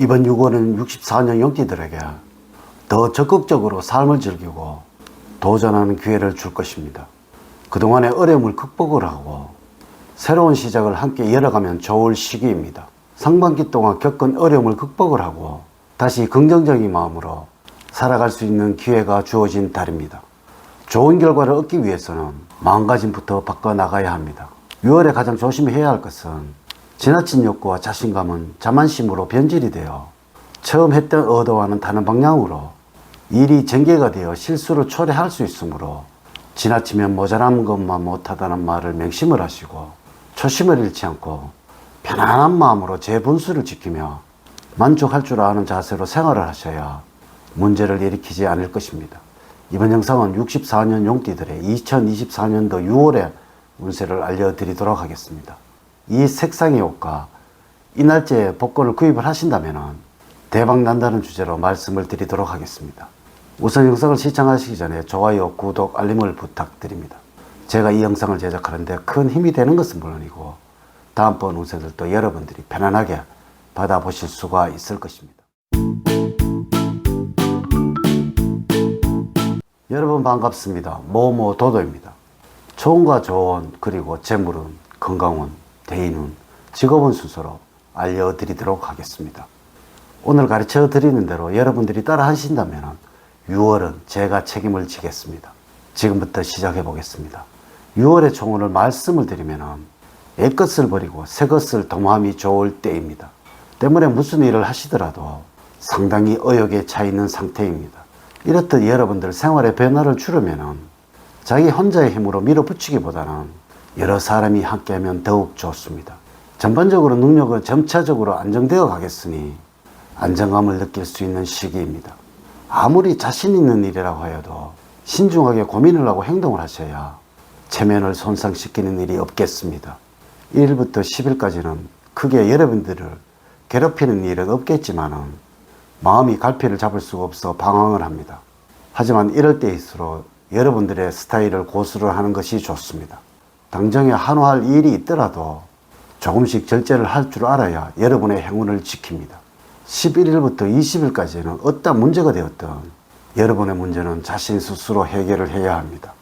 이번 6월은 64년 용띠들에게 더 적극적으로 삶을 즐기고 도전하는 기회를 줄 것입니다. 그동안의 어려움을 극복을 하고 새로운 시작을 함께 열어가면 좋을 시기입니다. 상반기 동안 겪은 어려움을 극복을 하고 다시 긍정적인 마음으로 살아갈 수 있는 기회가 주어진 달입니다. 좋은 결과를 얻기 위해서는 마음가짐부터 바꿔나가야 합니다. 6월에 가장 조심해야 할 것은 지나친 욕구와 자신감은 자만심으로 변질이 되어 처음 했던 의도와는 다른 방향으로 일이 전개가 되어 실수를 초래할 수 있으므로 지나치면 모자란 것만 못하다는 말을 맹심을 하시고 초심을 잃지 않고 편안한 마음으로 제 분수를 지키며 만족할 줄 아는 자세로 생활을 하셔야 문제를 일으키지 않을 것입니다. 이번 영상은 64년 용띠들의 2024년도 6월의 운세를 알려드리도록 하겠습니다. 이 색상의 옷과 이 날짜에 복권을 구입을 하신다면 대박 난다는 주제로 말씀을 드리도록 하겠습니다. 우선 영상을 시청하시기 전에 좋아요, 구독, 알림을 부탁드립니다. 제가 이 영상을 제작하는데 큰 힘이 되는 것은 물론이고 다음번 운세들도 여러분들이 편안하게 받아보실 수가 있을 것입니다. 여러분 반갑습니다. 모모 도도입니다. 좋은과 좋은 그리고 재물은 건강은 대인은 직업은 순서로 알려드리도록 하겠습니다. 오늘 가르쳐 드리는 대로 여러분들이 따라 하신다면 6월은 제가 책임을 지겠습니다. 지금부터 시작해 보겠습니다. 6월의 총원을 말씀을 드리면 옛것을 버리고 새것을 도모함이 좋을 때입니다. 때문에 무슨 일을 하시더라도 상당히 의욕에 차 있는 상태입니다. 이렇듯 여러분들 생활의 변화를 주려면 자기 혼자의 힘으로 밀어붙이기보다는 여러 사람이 함께하면 더욱 좋습니다. 전반적으로 능력은 점차적으로 안정되어 가겠으니 안정감을 느낄 수 있는 시기입니다. 아무리 자신 있는 일이라고 하여도 신중하게 고민을 하고 행동을 하셔야 체면을 손상시키는 일이 없겠습니다. 1일부터 10일까지는 크게 여러분들을 괴롭히는 일은 없겠지만은 마음이 갈피를 잡을 수가 없어 방황을 합니다. 하지만 이럴 때일수록 여러분들의 스타일을 고수를 하는 것이 좋습니다. 당장에 한화할 일이 있더라도 조금씩 절제를 할 줄 알아야 여러분의 행운을 지킵니다. 11일부터 20일까지는 어떤 문제가 되었든 여러분의 문제는 자신 스스로 해결을 해야 합니다.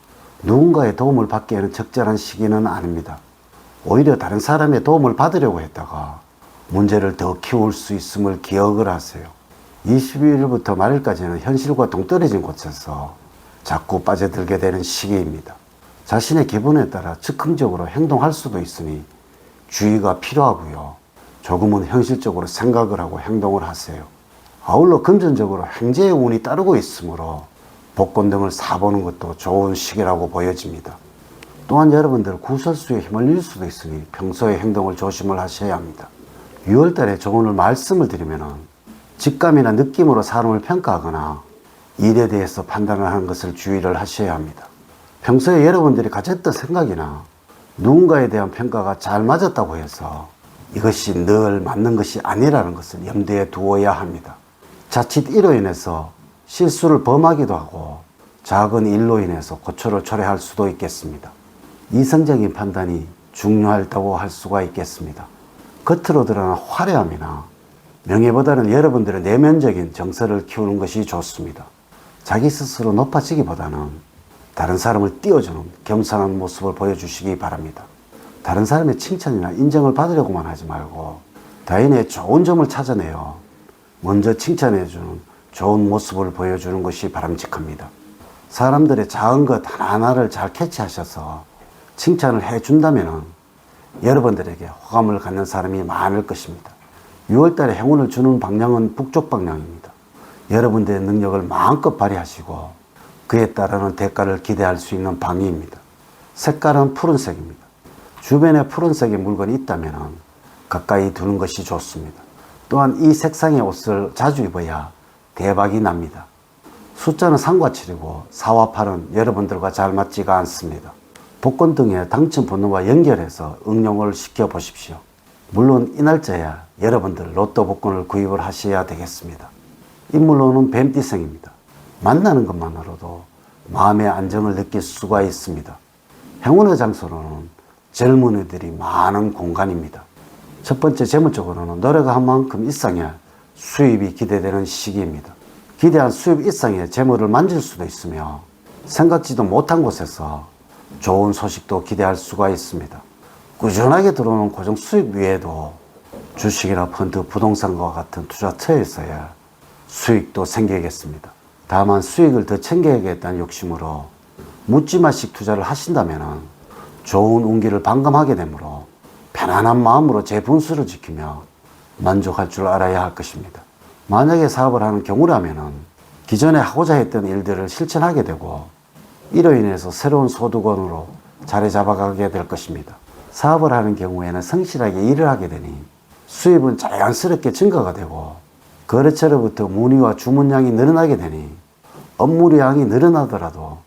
누군가의 도움을 받기에는 적절한 시기는 아닙니다. 오히려 다른 사람의 도움을 받으려고 했다가 문제를 더 키울 수 있음을 기억을 하세요. 22일부터 말일까지는 현실과 동떨어진 곳에서 자꾸 빠져들게 되는 시기입니다. 자신의 기분에 따라 즉흥적으로 행동할 수도 있으니 주의가 필요하고요. 조금은 현실적으로 생각을 하고 행동을 하세요. 아울러 금전적으로 행제의 운이 따르고 있으므로 복권 등을 사보는 것도 좋은 시기라고 보여집니다. 또한 여러분들 구설수에 휘말릴 수도 있으니 평소에 행동을 조심을 하셔야 합니다. 6월달에 조언을 말씀을 드리면은 직감이나 느낌으로 사람을 평가하거나 일에 대해서 판단을 하는 것을 주의를 하셔야 합니다. 평소에 여러분들이 가졌던 생각이나 누군가에 대한 평가가 잘 맞았다고 해서 이것이 늘 맞는 것이 아니라는 것을 염두에 두어야 합니다. 자칫 이로 인해서 실수를 범하기도 하고 작은 일로 인해서 고초를 초래할 수도 있겠습니다. 이성적인 판단이 중요하다고 할 수가 있겠습니다. 겉으로 드러난 화려함이나 명예보다는 여러분들의 내면적인 정서를 키우는 것이 좋습니다. 자기 스스로 높아지기보다는 다른 사람을 띄워주는 겸손한 모습을 보여주시기 바랍니다. 다른 사람의 칭찬이나 인정을 받으려고만 하지 말고 타인의 좋은 점을 찾아내어 먼저 칭찬해주는 좋은 모습을 보여주는 것이 바람직합니다. 사람들의 작은 것 하나하나를 잘 캐치하셔서 칭찬을 해준다면 여러분들에게 호감을 갖는 사람이 많을 것입니다. 6월달에 행운을 주는 방향은 북쪽 방향입니다. 여러분들의 능력을 마음껏 발휘하시고 그에 따르는 대가를 기대할 수 있는 방위입니다. 색깔은 푸른색입니다. 주변에 푸른색의 물건이 있다면 가까이 두는 것이 좋습니다. 또한 이 색상의 옷을 자주 입어야 대박이 납니다. 숫자는 3과 7이고 4와 8은 여러분들과 잘 맞지가 않습니다. 복권 등의 당첨 번호와 연결해서 응용을 시켜 보십시오. 물론 이 날짜에 여러분들 로또 복권을 구입을 하셔야 되겠습니다. 인물로는 뱀띠생입니다. 만나는 것만으로도 마음의 안정을 느낄 수가 있습니다. 행운의 장소로는 젊은이들이 많은 공간입니다. 첫 번째 재물적으로는 노래가 한 만큼 일상에 수입이 기대되는 시기입니다. 기대한 수입 이상의 재물을 만질 수도 있으며 생각지도 못한 곳에서 좋은 소식도 기대할 수가 있습니다. 꾸준하게 들어오는 고정 수입 외에도 주식이나 펀드, 부동산과 같은 투자 처에서의 수익도 생기겠습니다. 다만 수익을 더 챙겨야겠다는 욕심으로 묻지마식 투자를 하신다면 좋은 운기를 반감하게 되므로 편안한 마음으로 제 분수를 지키며 만족할 줄 알아야 할 것입니다. 만약에 사업을 하는 경우라면 기존에 하고자 했던 일들을 실천하게 되고 이로 인해서 새로운 소득원으로 자리 잡아가게 될 것입니다. 사업을 하는 경우에는 성실하게 일을 하게 되니 수입은 자연스럽게 증가가 되고 거래처로부터 문의와 주문량이 늘어나게 되니 업무량이 늘어나더라도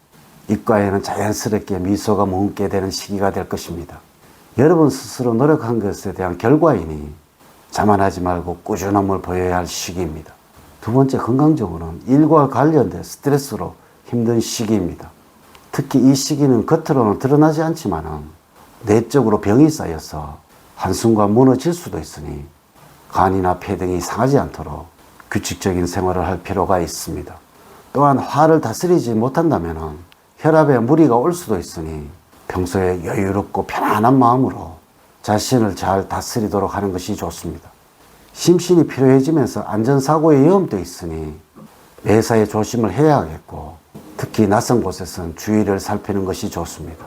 입가에는 자연스럽게 미소가 머금게 되는 시기가 될 것입니다. 여러분 스스로 노력한 것에 대한 결과이니 자만하지 말고 꾸준함을 보여야 할 시기입니다. 두 번째 건강적으로는 일과 관련된 스트레스로 힘든 시기입니다. 특히 이 시기는 겉으로는 드러나지 않지만은 내적으로 병이 쌓여서 한순간 무너질 수도 있으니 간이나 폐 등이 상하지 않도록 규칙적인 생활을 할 필요가 있습니다. 또한 화를 다스리지 못한다면 혈압에 무리가 올 수도 있으니 평소에 여유롭고 편안한 마음으로 자신을 잘 다스리도록 하는 것이 좋습니다. 심신이 피로해지면서 안전사고의 위험도 있으니 매사에 조심을 해야 하겠고 특히 낯선 곳에서는 주의를 살피는 것이 좋습니다.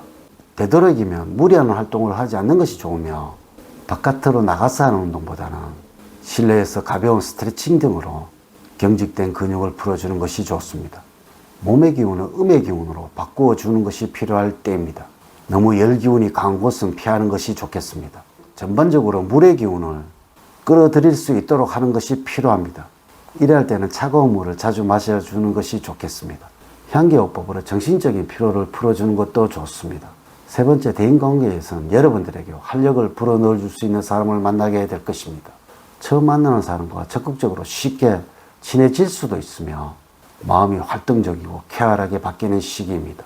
되도록이면 무리하는 활동을 하지 않는 것이 좋으며 바깥으로 나가서 하는 운동보다는 실내에서 가벼운 스트레칭 등으로 경직된 근육을 풀어주는 것이 좋습니다. 몸의 기운을 음의 기운으로 바꾸어 주는 것이 필요할 때입니다. 너무 열 기운이 강한 곳은 피하는 것이 좋겠습니다. 전반적으로 물의 기운을 끌어들일 수 있도록 하는 것이 필요합니다. 이럴 때는 차가운 물을 자주 마셔주는 것이 좋겠습니다. 향기요법으로 정신적인 피로를 풀어주는 것도 좋습니다. 세 번째 대인관계에서는 여러분들에게 활력을 불어넣어 줄수 있는 사람을 만나게 될 것입니다. 처음 만나는 사람과 적극적으로 쉽게 친해질 수도 있으며 마음이 활동적이고 쾌활하게 바뀌는 시기입니다.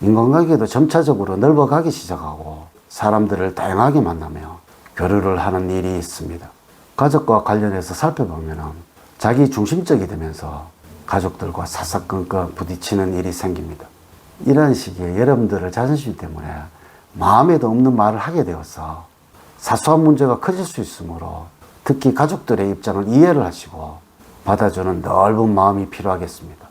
인간관계도 점차적으로 넓어가기 시작하고 사람들을 다양하게 만나며 교류를 하는 일이 있습니다. 가족과 관련해서 살펴보면 자기 중심적이 되면서 가족들과 사사건건 부딪히는 일이 생깁니다. 이런 시기에 여러분들을 자존심 때문에 마음에도 없는 말을 하게 되어서 사소한 문제가 커질 수 있으므로 특히 가족들의 입장을 이해를 하시고 받아주는 넓은 마음이 필요하겠습니다.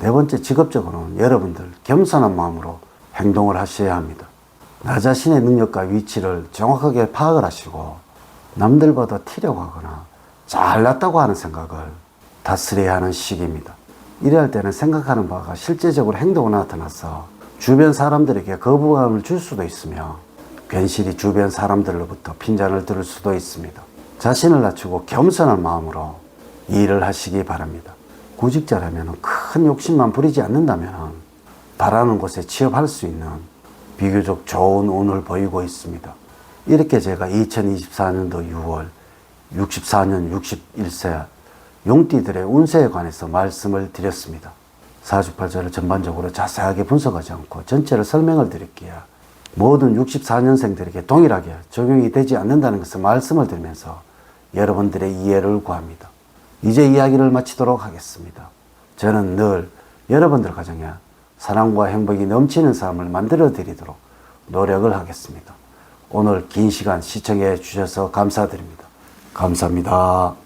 네 번째 직업적으로는 여러분들 겸손한 마음으로 행동을 하셔야 합니다. 나 자신의 능력과 위치를 정확하게 파악을 하시고 남들보다 튀려고 하거나 잘났다고 하는 생각을 다스려야 하는 시기입니다. 이래할 때는 생각하는 바가 실제적으로 행동으로 나타나서 주변 사람들에게 거부감을 줄 수도 있으며 괜시리 주변 사람들로부터 핀잔을 들을 수도 있습니다. 자신을 낮추고 겸손한 마음으로 일을 하시기 바랍니다. 구직자라면 큰 욕심만 부리지 않는다면 바라는 곳에 취업할 수 있는 비교적 좋은 운을 보이고 있습니다. 이렇게 제가 2024년도 6월 64년 61세 용띠들의 운세에 관해서 말씀을 드렸습니다. 사주팔자를 전반적으로 자세하게 분석하지 않고 전체를 설명을 드릴게요. 모든 64년생들에게 동일하게 적용이 되지 않는다는 것을 말씀을 드리면서 여러분들의 이해를 구합니다. 이제 이야기를 마치도록 하겠습니다. 저는 늘 여러분들 가정에 사랑과 행복이 넘치는 삶을 만들어 드리도록 노력을 하겠습니다. 오늘 긴 시간 시청해 주셔서 감사드립니다. 감사합니다.